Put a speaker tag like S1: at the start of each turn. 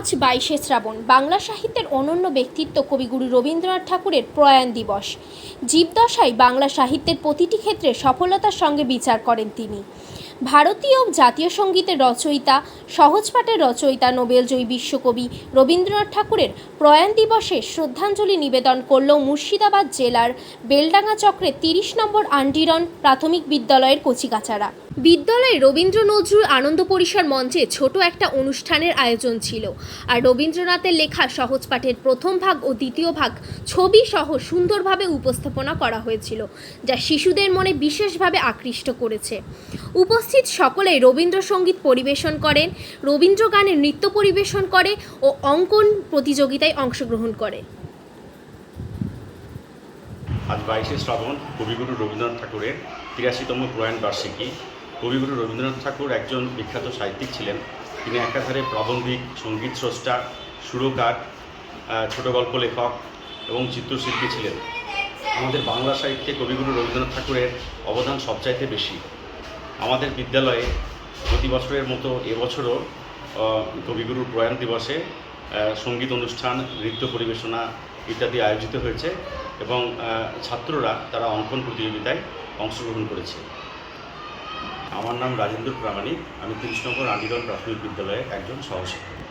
S1: আজ বাইশে শ্রাবণ, বাংলা সাহিত্যের অনন্য ব্যক্তিত্ব কবিগুরু রবীন্দ্রনাথ ঠাকুরের প্রয়াণ দিবস। জীবদশায় বাংলা সাহিত্যের প্রতিটি ক্ষেত্রে সফলতার সঙ্গে বিচার করেন তিনি। ভারতীয় জাতীয় সঙ্গীতের রচয়িতা, সহজপাঠের রচয়িতা, নোবেলজয়ী বিশ্বকবি রবীন্দ্রনাথ ঠাকুরের প্রয়াণ দিবসে শ্রদ্ধাঞ্জলি নিবেদন করল মুর্শিদাবাদ জেলার বেলডাঙ্গা চক্রের তিরিশ নম্বর আন্ডিরন প্রাথমিক বিদ্যালয়ের কচিকাচারা। বিদ্যালয়ে রবীন্দ্র নজরুল আনন্দ পরিসর মঞ্চে ছোট একটা অনুষ্ঠানের আয়োজন ছিল। আর রবীন্দ্রনাথের লেখা সহজ পাঠের প্রথম ভাগ ও দ্বিতীয় ভাগ ছবি সহ সুন্দরভাবে উপস্থাপনা করা হয়েছিল, যা শিশুদের মনে বিশেষভাবে আকৃষ্ট করেছে। উপস্থিত সকলেই রবীন্দ্রসঙ্গীত পরিবেশন করেন, রবীন্দ্র গানের নৃত্য পরিবেশন করে ও অঙ্কন প্রতিযোগিতায় অংশগ্রহণ করে।
S2: আজ বাইশে শ্রাবণ কবিগুরু রবীন্দ্রনাথ ঠাকুরের তিরাশিতম প্রয়াণ বার্ষিকী। কবিগুরু রবীন্দ্রনাথ ঠাকুর একজন বিখ্যাত সাহিত্যিক ছিলেন। তিনি একাধারে প্রাবন্ধিক, সংগীত স্রষ্টা, সুরকার ছোট গল্প লেখক এবং চিত্রশিল্পী ছিলেন। আমাদের বাংলা সাহিত্যে কবিগুরু রবীন্দ্রনাথ ঠাকুরের অবদান সবচাইতে বেশি। আমাদের বিদ্যালয়ে প্রতি বছরের মতো এবছরও কবিগুরুর প্রয়াণ দিবসে সংগীত অনুষ্ঠান, নৃত্য পরিবেশনা ইত্যাদি আয়োজিত হয়েছে এবং ছাত্ররা তারা অঙ্কন প্রতিযোগিতায় অংশগ্রহণ করেছে। আমার নাম রাজেন্দ্র প্রামাণিক, আমি তিরিশ নম্বর আন্ডিগড় প্রাথমিক বিদ্যালয়ের একজন সহশিক্ষক।